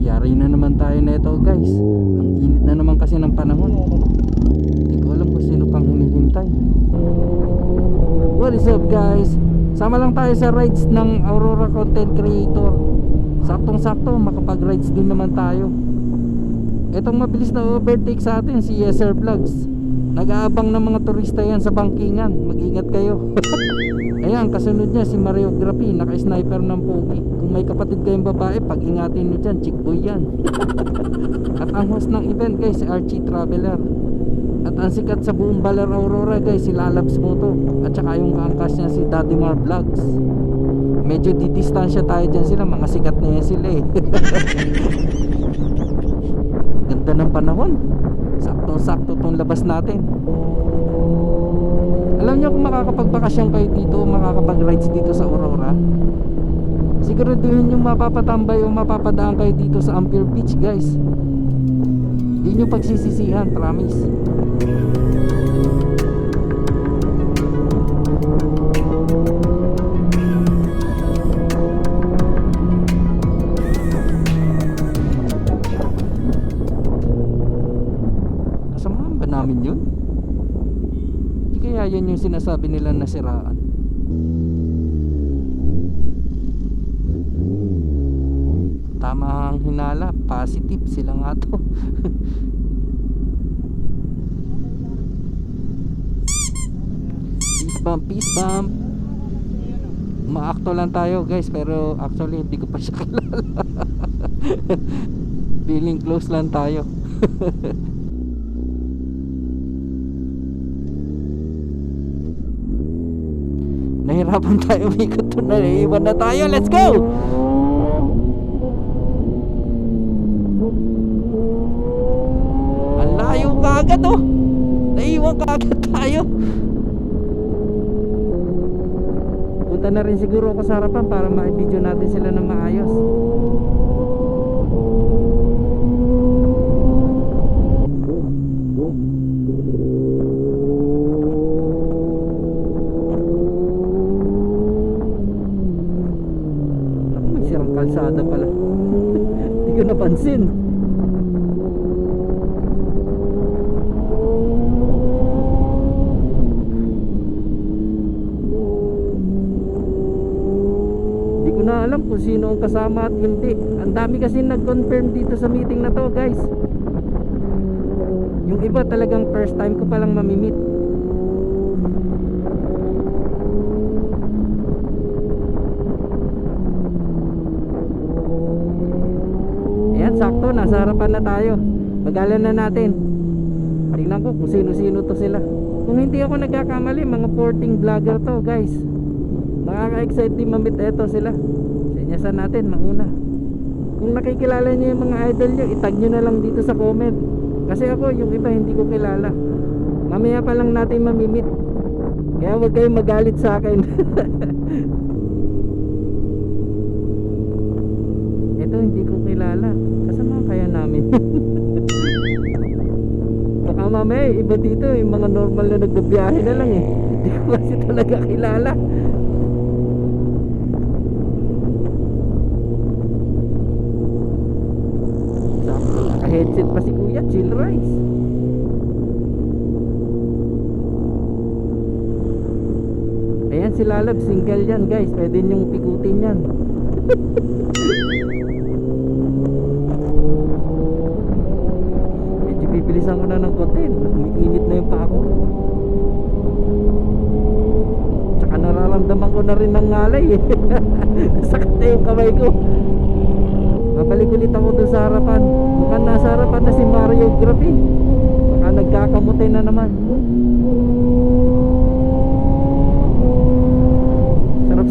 Yari na naman tayo na ito guys. Ang init na naman kasi ng panahon. Hindi ko alam kung sino pang hinihintay. What is up guys? Sama lang tayo sa rides ng Aurora Content Creator. Saktong-sakto, makapag-rides din naman tayo. Itong mabilis na overtake sa atin, si Yeser Vlogs. Nag-aabang ng mga turista yan sa bangkingan. Mag-ingat kayo. Ayan, kasunod niya si Mario Grapi, naka-sniper ng pogi. Kung may kapatid kayong babae, pag-ingatin niyo dyan, chick boy yan. At ang host ng event guys, si Archie Traveler. At ang sikat sa buong Baler Aurora guys, si Lalabs Moto. At saka yung kaangkas niya si Daddy Mar Vlogs. Medyo didistansya tayo dyan sila, mga sikat na yan sila eh. Ganda ng panahon. Sakto-sakto tong labas natin. Alam niyo kung makakapagbakasyon kayo dito, makakapag-rides dito sa Aurora, siguraduhin yung mapapatambay o mapapadaan kayo dito sa Ampere Beach, guys. Hindi nyo pagsisisihan, promise. Kaya yun yung sinasabi nila nasiraan. Tama ang hinala, positive sila nga to. peace bump, peace bump. Maakto lang tayo guys, pero actually hindi ko pa siya kilala. Feeling close lang tayo. Nahirapan tayo umikot to na naiwan na tayo. Let's go! Ang layo ka agad oh. Naiwan ka agad tayo. Punta na rin siguro ako sa harapan para ma-video natin sila ng maayos. Naku, may sirang kalsada pala. Hindi ko napansin. Hindi ko na alam kung sino ang kasama at hindi. Ang dami kasi nag-confirm dito sa meeting na to, guys. Yung iba talagang first time ko palang mamimit. Ayan, sakto. Nasa harapan na tayo. Pagalan na natin. Tingnan ko kung sino-sino to sila. Kung hindi ako nagkakamali, mga 14 vlogger to, guys. Nakaka-excite din mamit eto sila. Senyasan natin, mauna. Kung nakikilala niyo yung mga idol niyo, itag niyo na lang dito sa comment. Kasi ako, yung iba hindi ko kilala. Mamaya pa lang natin mamimit. Kaya huwag kayong magalit sa akin. Ito hindi ko kilala. Kasama kaya namin. Baka mamaya iba dito, yung mga normal na nagbabiyahe na lang eh. Hindi ko kasi talaga kilala. Sakto, naka-headset pa si Kuya, chill rice. Lalab, single yan guys. Pwede niyong pikutin yan. Medyo bibilisan ko na ng konti. Umiinit na yung pa ako. Tsaka nararamdaman ko na rin ng ngalay eh. Sakit na yung kamay ko. Babalik ulit ako dun sa harapan. Mukhang nasa harapan na si Mario Grafi. Baka nagkakamutay na naman.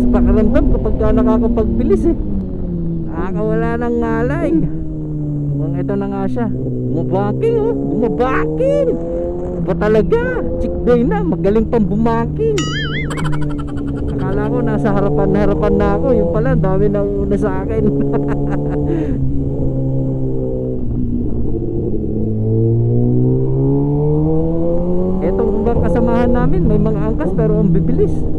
Pakiramdam kapag ka nakakapagbilis eh. Nakakawala ng ngalay. Mukhang ito na nga siya. Bumabaking oh. Bumabaking. Ba talaga? Chick boy na. Magaling pang bumaking. Akala ko nasa harapan harapan na ako. Yung pala, dami na una sa akin. Etong ibang kasamahan namin, may mga angkas pero ang bibilis.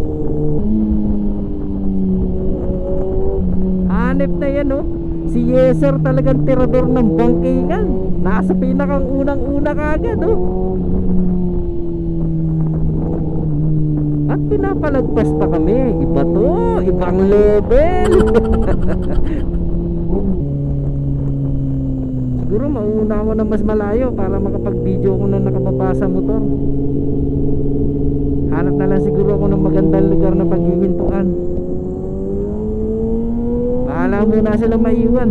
Hanip na yan oh. Si Yeser talagang tirador ng bangkingan. Nasa pinakang unang-una kagad, oh. At pinapalagpas pa kami. Iba to, ibang level. Siguro mauna ako na mas malayo para makapag-video ko na nakababa sa motor. Hanap na lang siguro ako ng magandang lugar na paghihintuan. Bahala muna sila maiwan.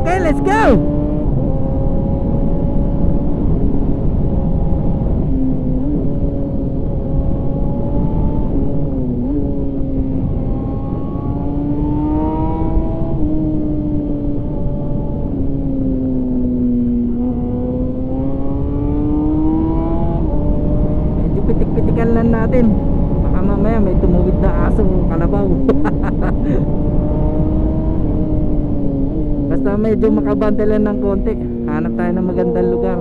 Okay, let's go! Medyo pitik-pitikan lang natin. Baka mamaya may tumawid na aso kalabaw. Basta medyo makabante lang ng konti. Hanap tayo ng magandang lugar.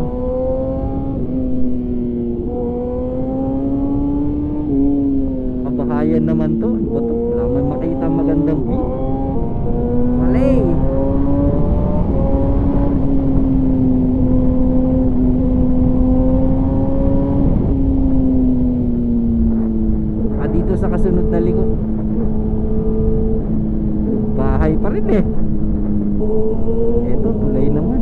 Kabahayan naman to. Ano ba to? Wala man makita magandang view. Mali. Ah, dito sa kasunod na liko. Bahay pa rin eh. Eto, tulay naman.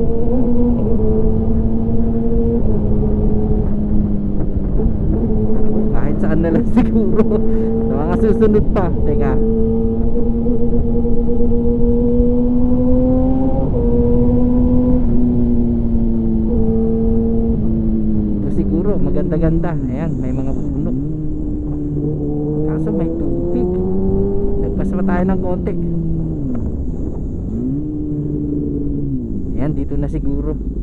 Ako, kahit saan na lang siguro. Sa mga susunod pa. Teka. Ito siguro, maganda-ganda. Ayan, may mga puno. Kaso may tubig. Nagpas pa tayo ng konti. Ayan, dito na siguro.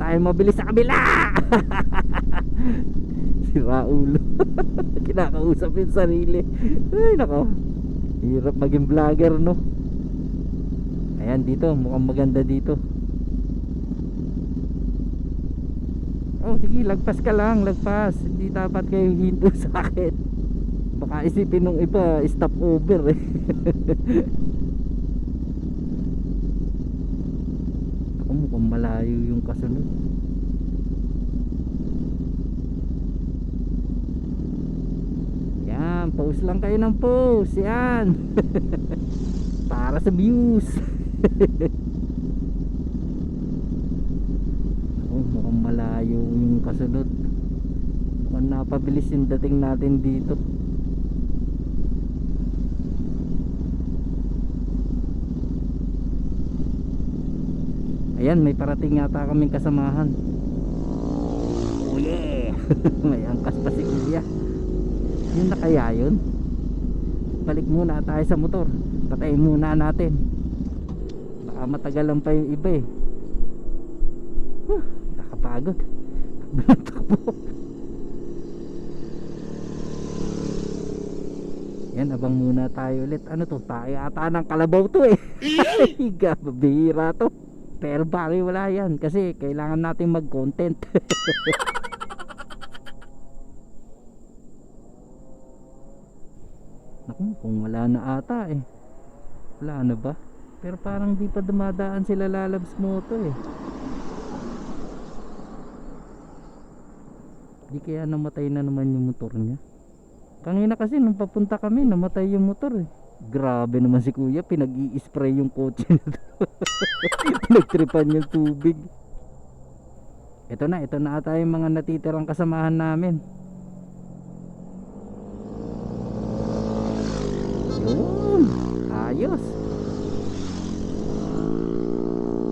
Tayo mabilis sa kabila! si Raulo. Kinakausap yung sarili. Ay, nako. Hirap maging vlogger, no? Ayan, dito. Mukhang maganda dito. Oh, sige, lagpas ka lang, lagpas. Hindi dapat kayo hinto sa akin. Baka isipin nung iba, stop over eh. Mukhang malayo yung kasunod. Yan, post lang kayo ng post. Yan. Para sa views. Oh, mukhang malayo yung kasunod. Mukhang napabilis yung dating natin dito. Ayan, may parating yata kaming kasamahan. Oh yeah! may angkas pa si Kuya. Yun na kaya yun? Balik muna tayo sa motor. Patayin muna natin. Baka matagalan pa yung iba eh. Huh. Takbo takbo. Yan, abang muna tayo ulit. Ano to? Tayo ata ng kalabaw to eh. Higa, bihira to. Pero bari wala yan kasi kailangan natin mag-content. Naku, kung wala na ata eh. Wala na ba? Pero parang di pa dumadaan sila lalabs moto eh. Di kaya namatay na naman yung motor niya. Kanina kasi nung papunta kami, namatay yung motor eh. Grabe naman si kuya, pinag-i-spray yung kotse na to. Pinagtripan yung tubig. Ito na, ito na ata yung mga natitirang kasamahan namin. Yun, ayos.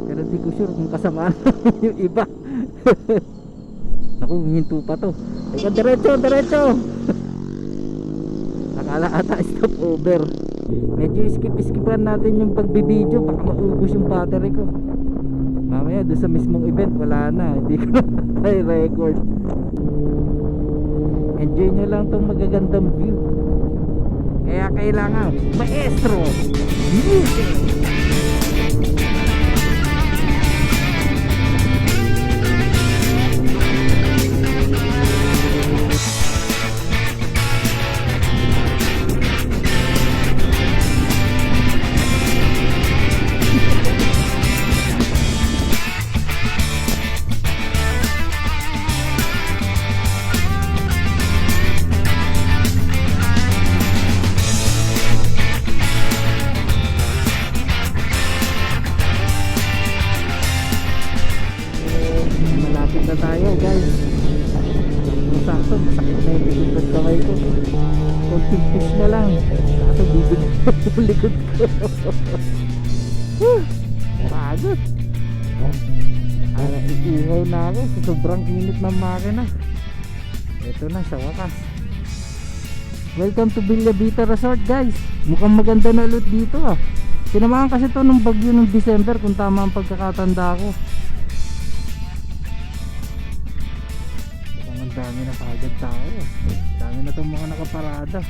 Pero di ko sure kung kasamaan yung iba. Naku, hinto pa to. Teka, diretso, diretso. Akala ata stop over. Medyo skip-skipan natin yung pagbibideo baka maubos yung battery ko. Mamaya doon sa mismong event wala na, hindi ko na record. Enjoy nyo lang tong magagandang view. Kaya kailangan maestro music. Ng makina ito na sa wakas. Welcome to Villa Vita Resort guys. Mukhang maganda na ulit dito ah. Sinamahan kasi to nung bagyo nung December kung tama ang pagkakatanda ko. Ang dami na kagad tao ah. Dami na itong mga nakaparada.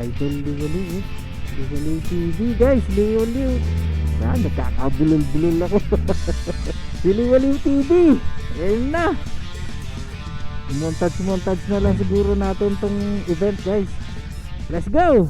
Idol Liwali eh. Liwali TV guys Liwali Ah, nagkakabulol-bulol ako. Liwali TV Ayun na. Montage montage na lang siguro natin tong event guys. Let's go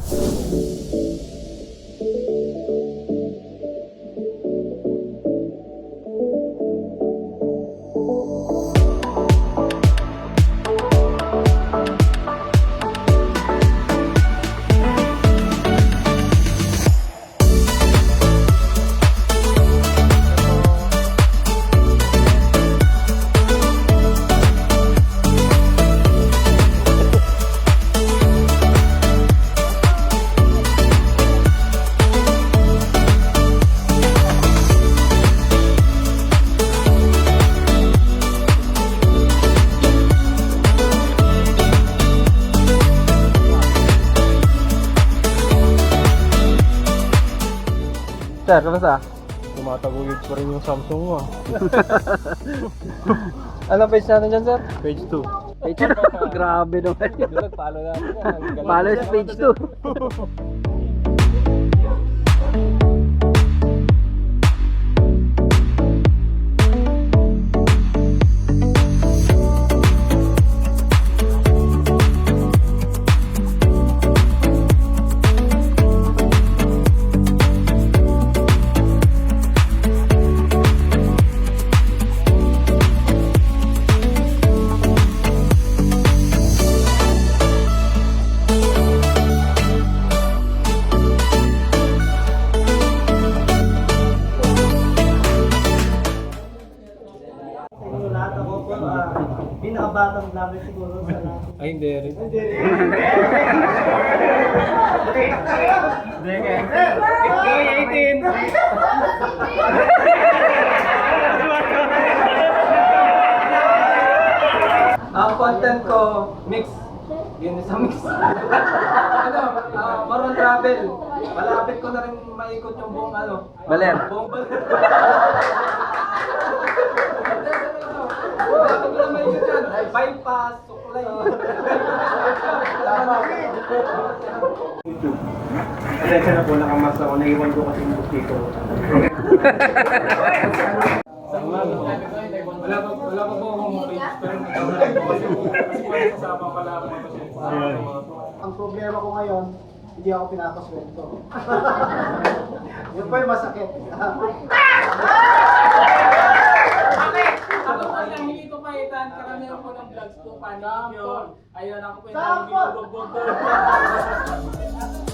Sir, kamusta? Tumataguyod pa rin yung Samsung mo. Ano page natin dyan, sir? Page 2. page grabe naman nag-follow natin galing. followers page 2 pinakabatang vlogger siguro sa lahat. Ay, hindi rin. Ang content ko, mix. Yun sa mix. ano, ah, Maroon Travel. Malapit ko na rin maikot yung buong ano. Baler. Buong baler. Malapit ko na maikot yan. Bypass, suklay. Tama. Pasensya na po, nakamas ako. Naiwan ko kasi yung book dito. Wala pa, wala pa po akong page, pero kasi wala kasama pala ako Ang problema ko ngayon, hindi ako pinapasweldo. Yun yung masakit. Ako po lang hindi ko pahitan, karamihan po ng vlogs ko, panig yun. Ayun, ako po yung bugbog